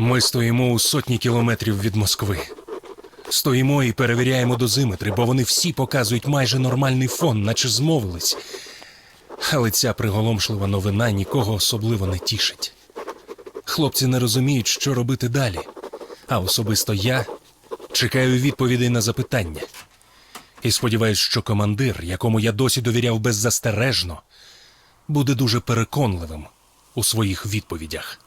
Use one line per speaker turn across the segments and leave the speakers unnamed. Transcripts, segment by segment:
Ми стоїмо у сотні кілометрів від Москви. Стоїмо і перевіряємо дозиметри, бо вони всі показують майже нормальний фон, наче змовились. Але ця приголомшлива новина нікого особливо не тішить. Хлопці не розуміють, що робити далі. А особисто я чекаю відповідей на запитання. І сподіваюсь, що командир, якому я досі довіряв беззастережно, буде дуже переконливим у своїх відповідях.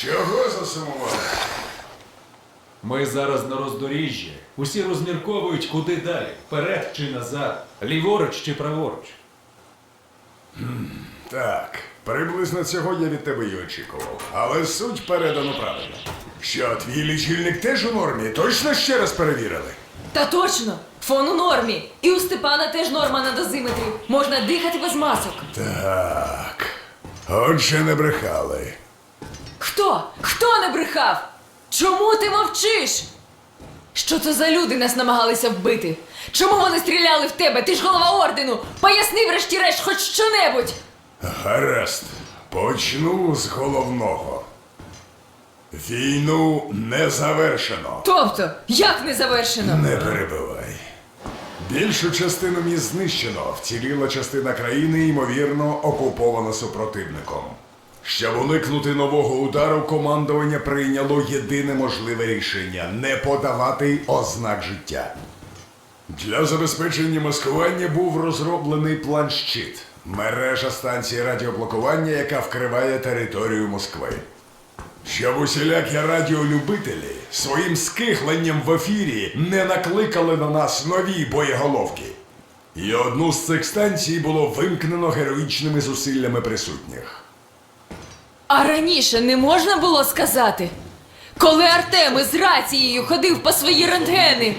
Чого засумували?
Ми зараз на роздоріжжі. Усі розмірковують, куди далі, вперед чи назад, ліворуч чи праворуч.
Так, приблизно цього я від тебе й очікував. Але суть передано правильно. Що, твій лічильник теж у нормі? Точно ще раз перевірили?
Та точно! Фон у нормі. І у Степана теж норма на дозиметрі. Можна дихати без масок.
Так. Отже, не брехали.
Хто? Хто не брехав? Чому ти мовчиш? Що це за люди нас намагалися вбити? Чому вони стріляли в тебе? Ти ж голова ордену! Поясни врешті-решт хоч що-небудь!
Гаразд. Почну з головного. Війну не завершено.
Тобто, як не завершено?
Не перебивай. Більшу частину міст знищено, вціліла частина країни, ймовірно, окупована супротивником. Щоб уникнути нового удару, командування прийняло єдине можливе рішення не подавати ознак життя. Для забезпечення маскування був розроблений план щит мережа станції радіоблокування, яка вкриває територію Москви. Щоб усілякі радіолюбителі своїм скихленням в ефірі не накликали на нас нові боєголовки. І одну з цих станцій було вимкнено героїчними зусиллями присутніх.
А раніше не можна було сказати? Коли Артем із рацією ходив по свої рентгени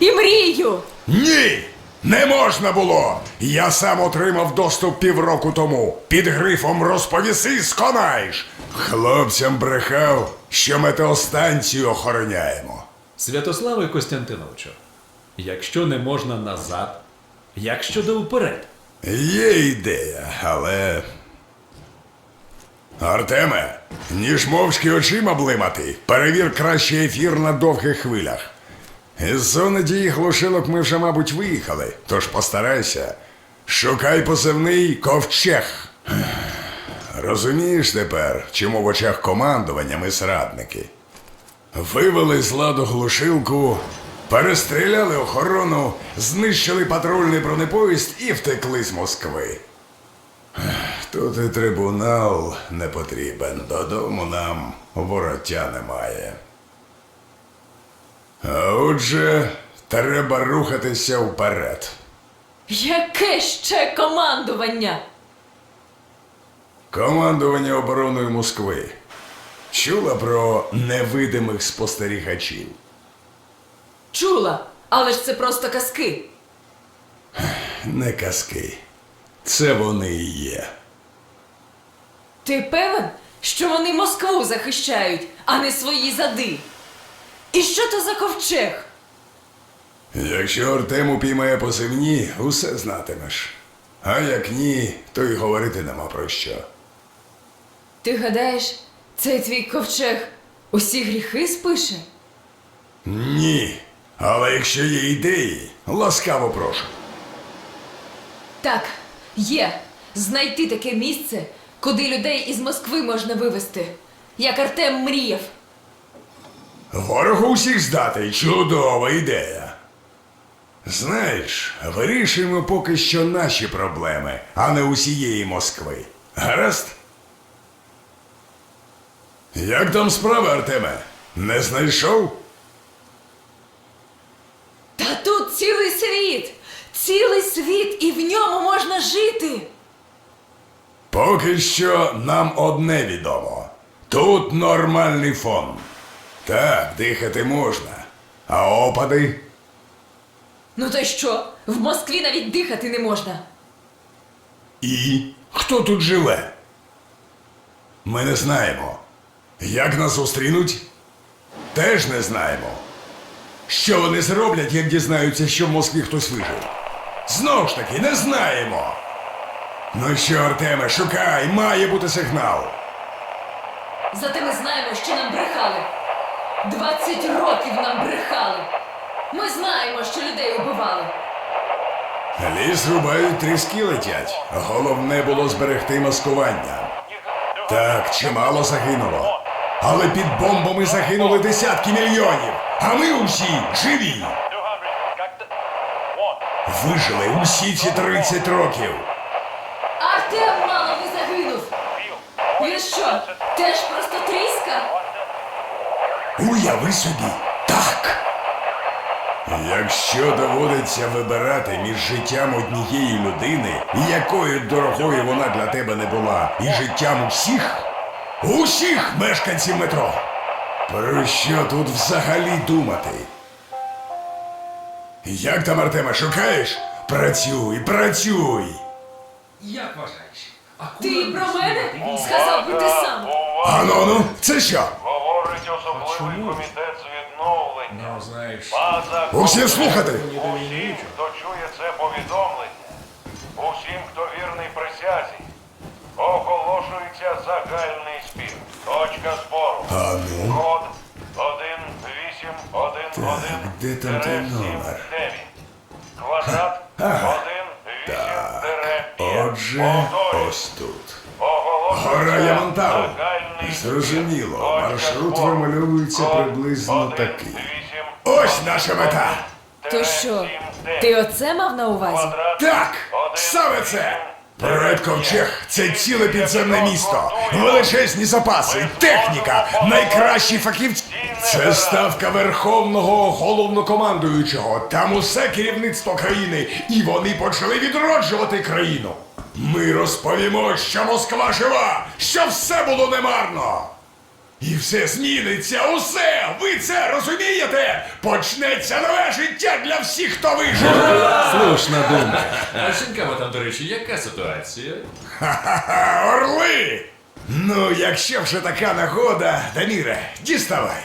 і мрію!
Ні! Не можна було! Я сам отримав доступ півроку тому. Під грифом розповіси, сконаєш. Хлопцям брехав, що метеостанцію охороняємо.
Святославе Костянтиновичу, якщо не можна назад, як щодо вперед?
Є ідея, але. Артеме, ніж мовчки очима блимати, перевір краще ефір на довгих хвилях. Із зони дії глушилок ми вже, мабуть, виїхали, тож постарайся. Шукай позивний ковчег. Розумієш тепер, чому в очах командування ми срадники? Вивели з ладу глушилку, перестріляли охорону, знищили патрульний бронепоїзд і втекли з Москви. Тут і трибунал не потрібен. Додому нам вороття немає. А отже, треба рухатися вперед.
Яке ще командування?
Командування обороною Москви. Чула про невидимих спостерігачів.
Чула, але ж це просто казки.
Не казки. Це вони і є.
Ти певен, що вони Москву захищають, а не свої зади? І що то за ковчег?
Якщо Артем упіймає позивні, усе знатимеш. А як ні, то й говорити нема про що.
Ти гадаєш, цей твій ковчег усі гріхи спише?
Ні. Але якщо є ідеї, ласкаво прошу.
Так, є. Знайти таке місце, куди людей із Москви можна вивезти, як Артем мріяв.
Ворогу усіх здати чудова ідея. Знаєш, вирішуємо поки що наші проблеми, а не усієї Москви. Гаразд? Як там справи, Артеме? Не знайшов?
Та тут цілий світ! Цілий світ, і в ньому можна жити.
Поки що нам одне відомо. Тут нормальний фон. Так, дихати можна. А опади?
Ну то й що? В Москві навіть дихати не можна.
І хто тут живе? Ми не знаємо. Як нас зустрінуть? Теж не знаємо. Що вони зроблять, як дізнаються, що в Москві хтось вижив? Знову ж таки, не знаємо. Ну що, Артеме, шукай, має бути сигнал.
Зате ми знаємо, що нам брехали. 20 років нам брехали. Ми знаємо, що людей убивали.
Ліс рубають, тріски летять. Головне було зберегти маскування. Так, чимало загинуло. Але під бомбами загинули десятки мільйонів. А ми усі живі. Вижили усі ці 30 років.
Артем мало не загинув. Він що, теж просто тріска?
Уяви собі, так. Якщо доводиться вибирати між життям однієї людини, якою дорогою вона для тебе не була, і життям усіх, усіх мешканців метро. Про що тут взагалі думати? Як там, Артема, шукаєш? Працюй, працюй.
Як вважаєш?
Ти про мене сказав би ти сам.
Ану, ну, це що?
Говорить особливий комітет з відновлення.
Ну, знаєш,
База
Усі слухати.
усім, хто чує це повідомлення, усім, хто вірний присязі, оголошується загальний спів. Точка збору.
А ну.
Код 1811
Так, де там той номер?
Квадрат 18
Отже, ось тут. Гора Ямантау. Зрозуміло, маршрут вимальовується приблизно такий. Ось наша мета.
То що, ти оце мав на увазі?
Так, саме це. Ковчег це ціле підземне місто, величезні запаси, техніка, найкращі фахівці. Це ставка верховного головнокомандуючого. Там усе керівництво країни, і вони почали відроджувати країну. Ми розповімо, що Москва жива, що все було немарно. І все зміниться, усе! Ви це розумієте? Почнеться нове життя для всіх, хто вижив!
слушна думка. А з жінками там, до речі, яка ситуація?
Ха-ха, орли! Ну, якщо вже така нагода, Даміре, діставай.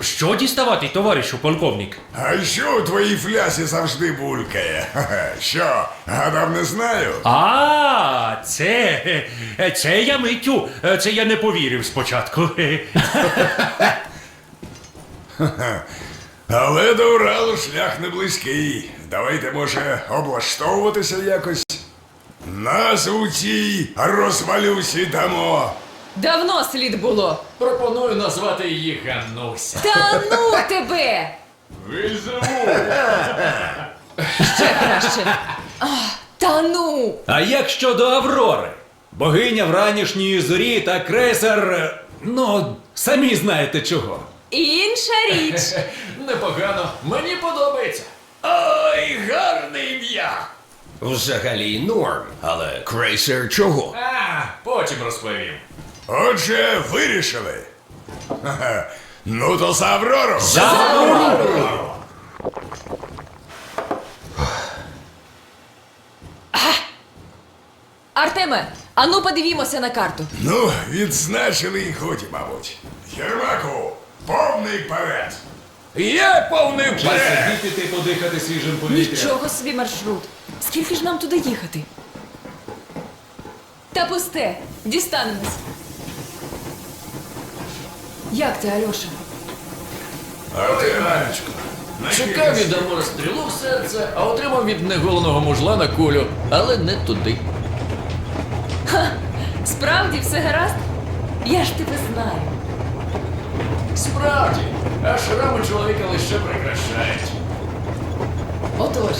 Що діставати, товаришу полковник?
А що у твоїй флясі завжди булькає? Що, гадав не знаю?
А, це. Це я миттю. Це я не повірив спочатку.
Але до Уралу шлях не близький. Давайте, може, облаштовуватися якось. Назву цій розвалюсі дамо.
Давно слід було.
Пропоную назвати її Гануся.
Та ну тебе! Ще краще. А, та ну!
А як щодо Аврори? Богиня вранішньої зорі та крейсер. е, Ну, самі знаєте чого.
Інша річ.
Непогано, мені подобається.
Ой, гарне ім'я!
Взагалі норм, але крейсер чого?
А, потім розповім.
Отже, вирішили. Ха-ха. Ну то за Аврору!
Артеме, ану подивімося на карту.
Ну, відзначили і годі, мабуть. Єрмаку, повний вперед!
Я повний
Чи сидіти ти подихати свіжим повітрям?
Нічого собі маршрут. Скільки ж нам туди їхати? Та пусте, дістанемось. Як ти, Альоша?
Артеманечко,
Чекав від Амура стрілу в серце, а отримав від неголеного мужла на кулю, але не туди.
Справді все гаразд? Я ж тебе знаю.
Справді, а шрами чоловіка лише прикрашають.
Отож,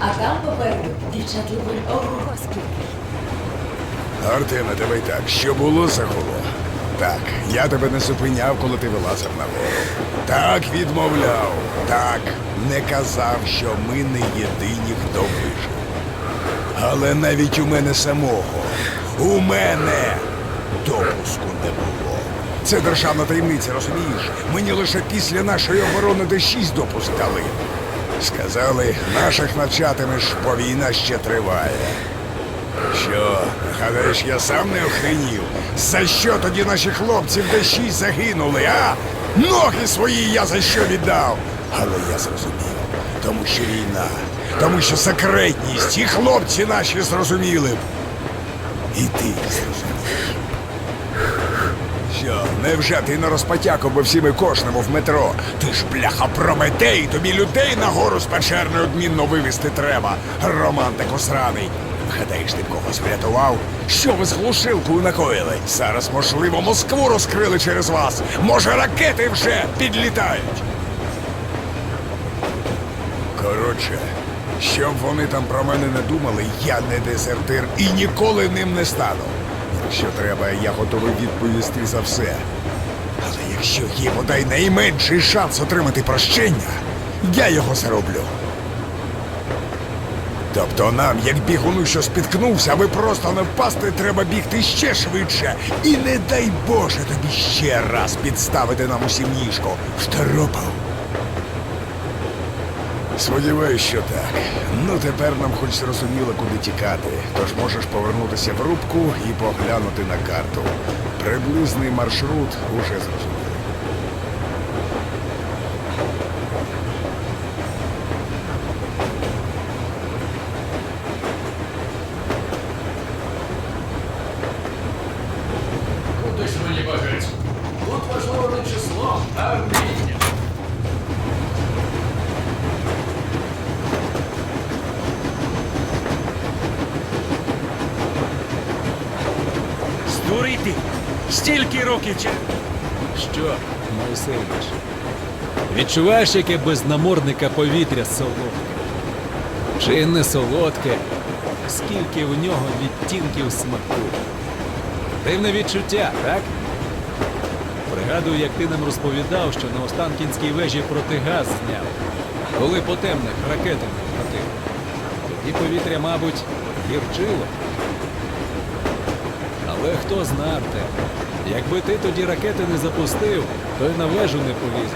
а там попереду дівчатливий ого скільки.
Артеме, давай так, що було, загуло. Так, я тебе не зупиняв, коли ти вилазив на гору. Так відмовляв. Так, не казав, що ми не єдині, хто вижив. Але навіть у мене самого, у мене допуску не було. Це державна таємниця, розумієш? Мені лише після нашої оборони Д6 допуск дали. Сказали, наших навчатимеш, бо війна ще триває. Що, гадаєш, я сам не охренів? За що тоді наші хлопці в дощі загинули, а? Ноги свої я за що віддав? Але я зрозумів, тому що війна, тому що секретність, і хлопці наші зрозуміли. І ти зрозумієш. Що, невже ти не розпотяку, бо всі ми кожному в метро? Ти ж бляха прометей, тобі людей на гору з печерною одмінно вивезти треба. Романтик осраний. Гадаєш, ти когось врятував? Що ви з глушилкою накоїли? Зараз, можливо, Москву розкрили через вас. Може, ракети вже підлітають. Коротше, щоб вони там про мене не думали, я не дезертир і ніколи ним не стану. Якщо треба, я готовий відповісти за все. Але якщо є бодай найменший шанс отримати прощення, я його зароблю. Тобто нам, як бігуну, що спіткнувся, аби просто не впасти, треба бігти ще швидше. І не дай Боже тобі ще раз підставити нам усім ніжку. Второпав. Сподіваюсь, що так. Ну тепер нам хоч зрозуміло, куди тікати. Тож можеш повернутися в рубку і поглянути на карту. Приблизний маршрут уже зрозумілий.
Кудись мені багать. Тут важливо не число, а вміння.
Здурити! Стільки років.
Що, Моїсейович? Відчуваєш, яке без намордника повітря солодке? Чи не солодке? Скільки в нього відтінків смаку? Дивне відчуття, так? Пригадую, як ти нам розповідав, що на Останкінській вежі протигаз зняв, коли по темних ракетами вкатив. Тоді повітря, мабуть, гірчило. Але хто знав те? Якби ти тоді ракети не запустив, то й на вежу не поліз.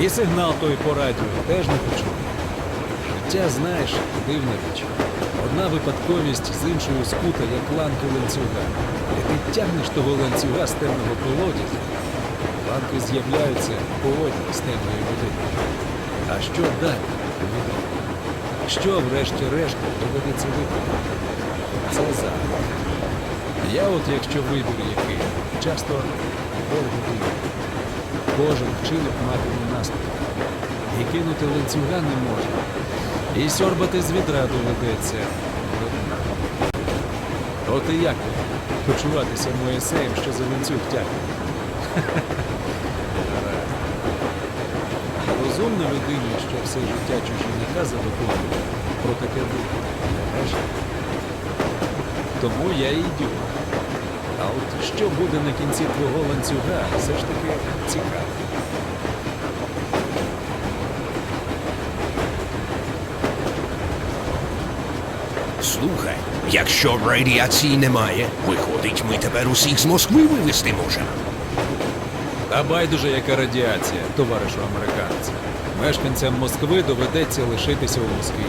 І сигнал той по радіо теж не почув. Життя, знаєш, дивна річ. Одна випадковість з іншою скута, як ланки ланцюга. І ти тягнеш того ланцюга з темного колодязя. Ланки з'являються поводні з темної води. А що далі? Що, врешті-решт, доведеться виконати? Це загадка. Я от, якщо вибір який, часто довго думаю. Кожен вчинок матиме наслідки. І кинути ланцюга не можна. І сьорбати з відра доведеться. От і як почуватися Моїсеєм, що за ланцюг тягне? Розумна людина, що все життя чужі накази виконує, про таке думає. Тому я йду. А от що буде на кінці твого ланцюга, все ж таки цікаво.
Слухай, якщо радіації немає, виходить, ми тепер усіх з Москви вивезти можемо.
Та байдуже, яка радіація, товаришу американці. Мешканцям Москви доведеться лишитися у Москві.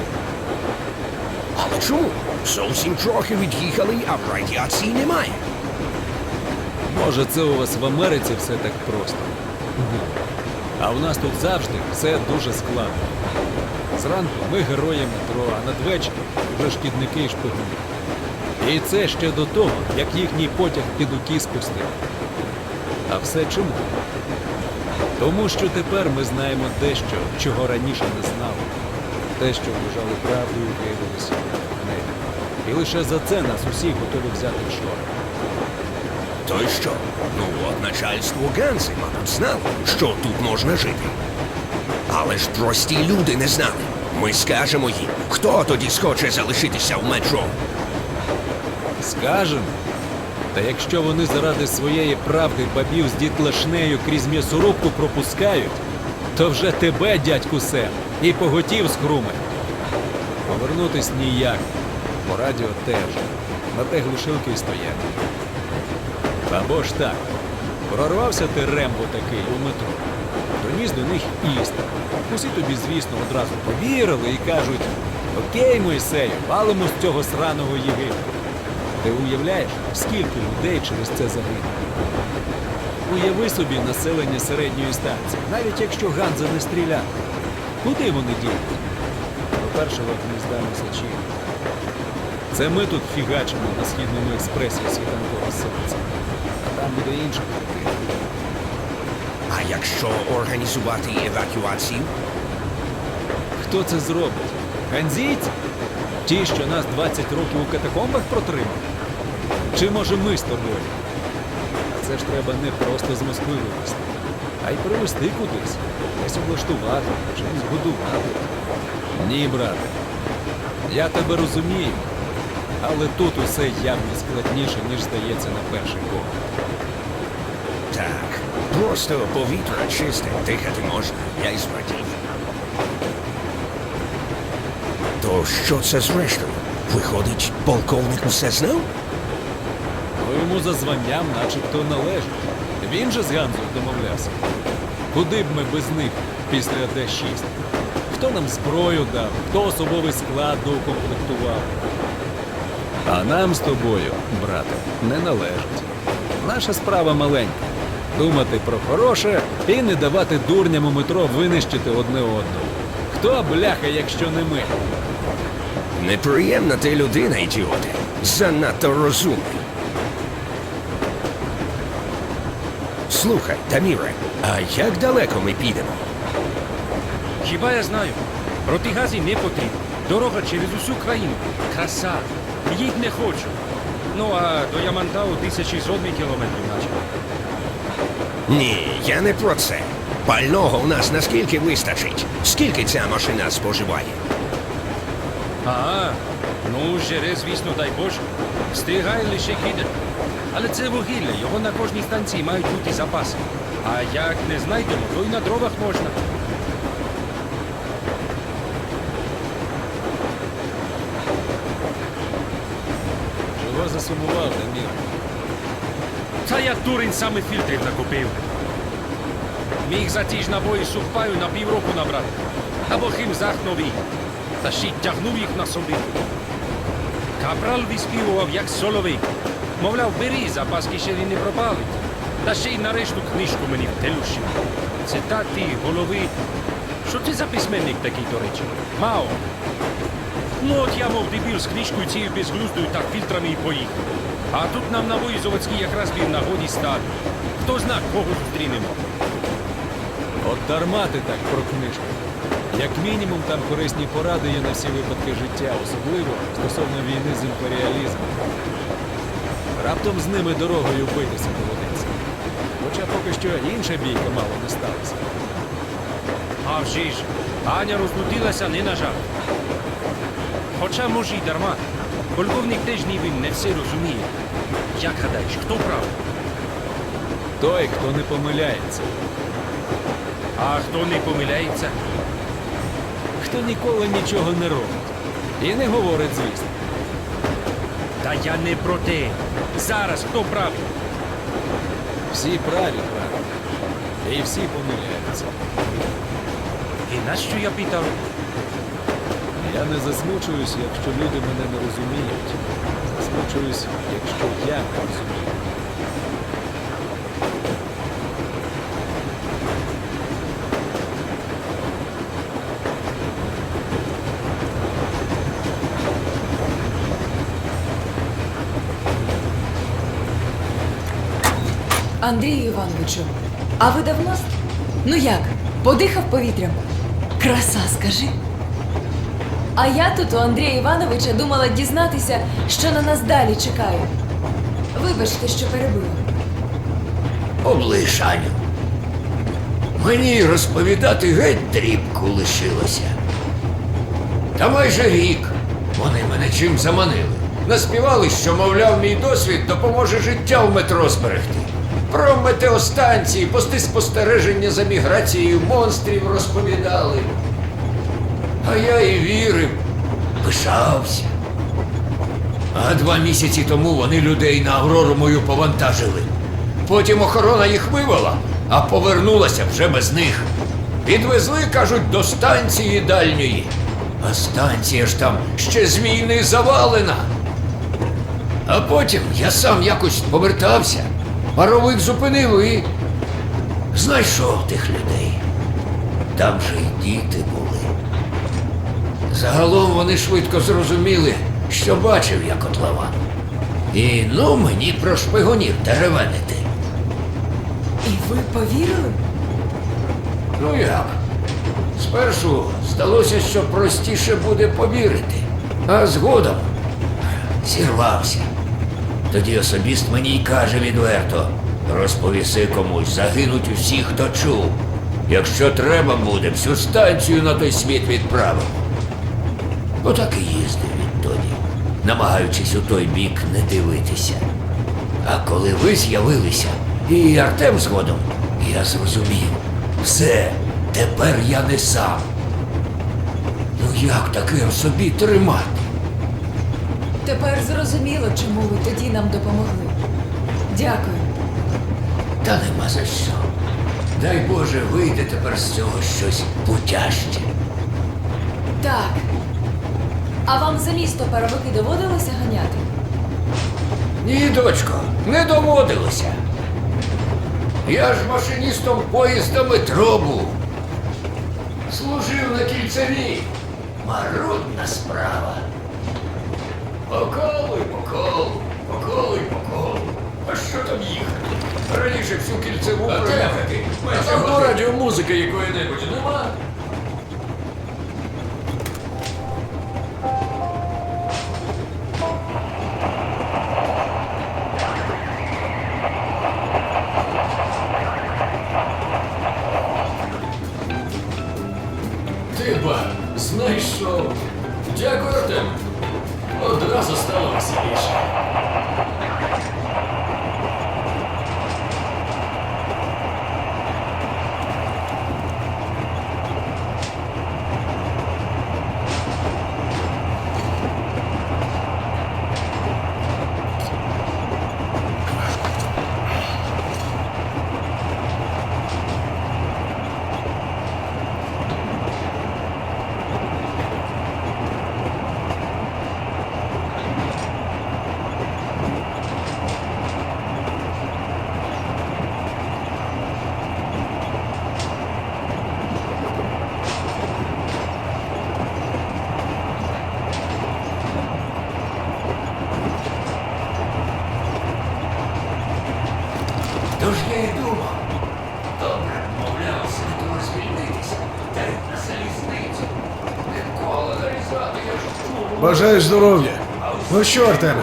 Але чому? Зовсім трохи від'їхали, а в радіації немає.
Може, це у вас в Америці все так просто. А у нас тут завжди все дуже складно. Зранку ми герої метро, а надвечір вже шкідники і шпигуни. І це ще до того, як їхній потяг під укіс пустив. А все чому? Тому що тепер ми знаємо дещо, чого раніше не знали. Те, що вважали правдою, виявилося. І лише за це нас усіх готові взяти в шор.
То й що? Ну от начальство Ганси, мабуть, знало, що тут можна жити. Але ж прості люди не знали. Ми скажемо їм, хто тоді схоче залишитися в метро.
Скажем. Та якщо вони заради своєї правди бабів з дітлашнею крізь м'ясорубку пропускають, то вже тебе, дядьку Сем, і поготів схруме. Повернутись ніяк. По радіо теж. На те глушилки й стоять. Або ж так. Прорвався ти Рембо такий у метро. Доніс до них істину. Усі тобі, звісно, одразу повірили і кажуть: Окей, Мойсею, валимо з цього сраного Єгипту. Ти уявляєш, скільки людей через це загине? Уяви собі населення середньої станції, навіть якщо Ганза не стріляє. Куди вони діють? До першого гнізда носачів. Це ми тут фігачимо на східному експресі світанкового сонця. А там буде інша картина.
А якщо організувати евакуацію?
Хто це зробить? Ганзійці? Ті, що нас 20 років у катакомбах протримали? Чи може ми з тобою? А це ж треба не просто з Москви вивезти, а й привезти кудись, десь облаштувати, чимось годувати. Ні, брате. Я тебе розумію, але тут усе явно складніше, ніж здається на перший погляд.
Так, просто повітря чисте, дихати можна, я й зрадів. То що це зрештою? Виходить, полковник усе знав?
Ну, йому за званням начебто належить. Він же з Ганзою домовлявся. Куди б ми без них після Д-6? Хто нам зброю дав, хто особовий склад доукомплектував? А нам з тобою, брате, не належить. Наша справа маленька. Думати про хороше і не давати дурням у метро винищити одне одного. Хто бляха, якщо не ми?
Неприємна ти людина, ідіоте. Занадто розумний. Слухай, Таміре, а як далеко ми підемо?
Хіба я знаю? Протигазі не потрібно. Дорога через усю країну. Краса. Їдь не хочу. Ну а до Ямантау тисячі сотні кілометрів наче.
Ні, я не про це. Пального у нас наскільки вистачить? Скільки ця машина споживає?
Ага. Ну, жере, звісно, дай Боже. Встигає лише кидати. Але це вугілля, його на кожній станції мають бути запаси. А як не знайдемо, то й на дровах можна.
Чого засумував, Дамір?
Та я дурень саме фільтрів накупив. Міг за ті ж набої сухпаю на півроку набрати. Або хімзах новий. Та ще й тягнув їх на собі. Капрал виспівував, як соловей. Мовляв, бери, запаски ще не пропалить. Та ще й нарешту книжку мені втелющив. Цитати, голови. Що ти за письменник такий, до речі? Мао. Ну от я мов дебіл з книжкою цією безглуздою та фільтрами і поїхав. А тут нам на вої заводській якраз був нагоді стати. Хто зна, кого зустрінемо.
От дарма ти так про книжку. Як мінімум, там корисні поради є на всі випадки життя, особливо стосовно війни з імперіалізмом. Раптом з ними дорогою битися доведеться. Хоча поки що інша бійка мало не сталася.
А вже ж, Аня розлютилася не на жарт. Хоча може й дарма. Полковник теж ніби не все розуміє. Як гадаєш, хто прав?
Той, хто не помиляється,
А хто не помиляється?
хто ніколи нічого не робить. І не говорить, звісно.
Та я не про те. Зараз хто правий?
Всі праві, праві. І всі помиляються.
І нащо я питав?
Я не засмучуюсь, якщо люди мене не розуміють. Засмучуюсь, якщо я розумію.
Андрію Івановичу, а ви давно? Ну як? Подихав повітрям? Краса, скажи. А я тут у Андрія Івановича думала дізнатися, що на нас далі чекає. Вибачте, що перебила.
Облиш, Аню. Мені розповідати геть дрібку лишилося. Та майже рік вони мене чим заманили. Наспівали, що, мовляв, мій досвід допоможе життя в метро зберегти. Про метеостанції, пости спостереження за міграцією монстрів розповідали. А я і вірив, пишався. А два місяці тому вони людей на Аврору мою повантажили. Потім охорона їх вивела, а повернулася вже без них. Підвезли, кажуть, до станції дальньої. А станція ж там ще з війни завалена. А потім я сам якось повертався. Паровик зупинив і знайшов тих людей. Там же й діти були. Загалом вони швидко зрозуміли, що бачив я котлован. І ну мені про шпигунів теревенити.
І ви повірили?
Ну як? Спершу здалося, що простіше буде повірити, а згодом зірвався. Тоді особіст мені й каже відверто: розповіси комусь, загинуть усі, хто чув. Якщо треба буде, всю станцію на той світ відправимо. Отак і їздив відтоді, намагаючись у той бік не дивитися. А коли ви з'явилися, і Артем згодом, я зрозумів. Все, тепер я не сам. Ну як таке в собі тримати?
Тепер зрозуміло, чому ви тоді нам допомогли. Дякую.
Та нема за що. Дай Боже, вийде тепер з цього щось путяще.
Так. А вам за місто паровики доводилося ганяти?
Ні, дочко, не доводилося. Я ж машиністом поїзда метро був. Служив на кільцеві. Марудна справа. Поколуй, покол, поколуй, покол. А що там їхати? Раніше всю кільцеву проїхати.
А там до радіомузики якої-небудь нема.
Бажаю здоров'я. Ну що, Артеме,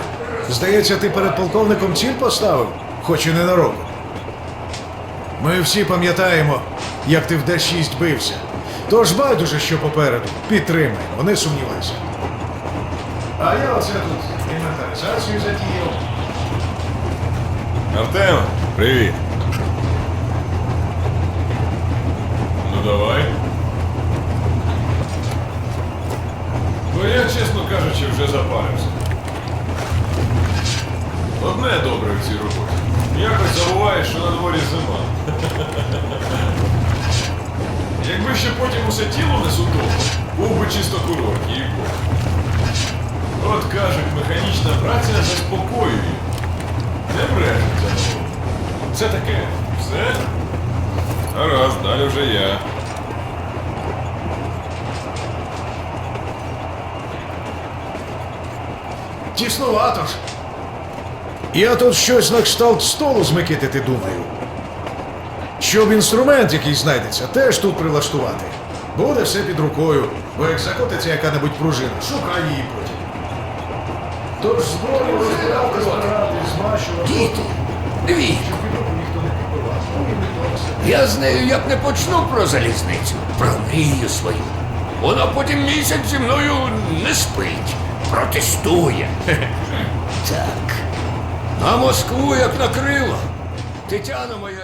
здається, ти перед полковником ціль поставив, хоч і не на року. Ми всі пам'ятаємо, як ти в Д-6 бився. Тож байдуже, що попереду. Підтримаємо, не сумнівайся. А я оце тут інвентаризацію затіяв.
Артем, привіт. Ну давай.
Ну я, чесно кажучи, вже запарився. Одне добре в цій роботі. Якось забуваєш, що на дворі зима. Якби ще потім усе тіло не судово, був би чисто курорт, їй От кажуть, механічна праця заспокоює. Не брешуть за. Це таке. Все? Гаразд, далі вже я.
Тіснувато ж. Я тут щось на кшталт столу змикитити думаю. Щоб інструмент, який знайдеться, теж тут прилаштувати. Буде все під рукою, бо як закотиться яка-небудь пружина, шукай її потім. Тож зброю розбирати, збирати, змащувати.
Діти,
підбивав. Ну.
Я з нею як не почну про залізницю, про мрію свою. Вона потім місяць зі мною не спить, протестує. Так. А Москву як накрило. Тетяна моя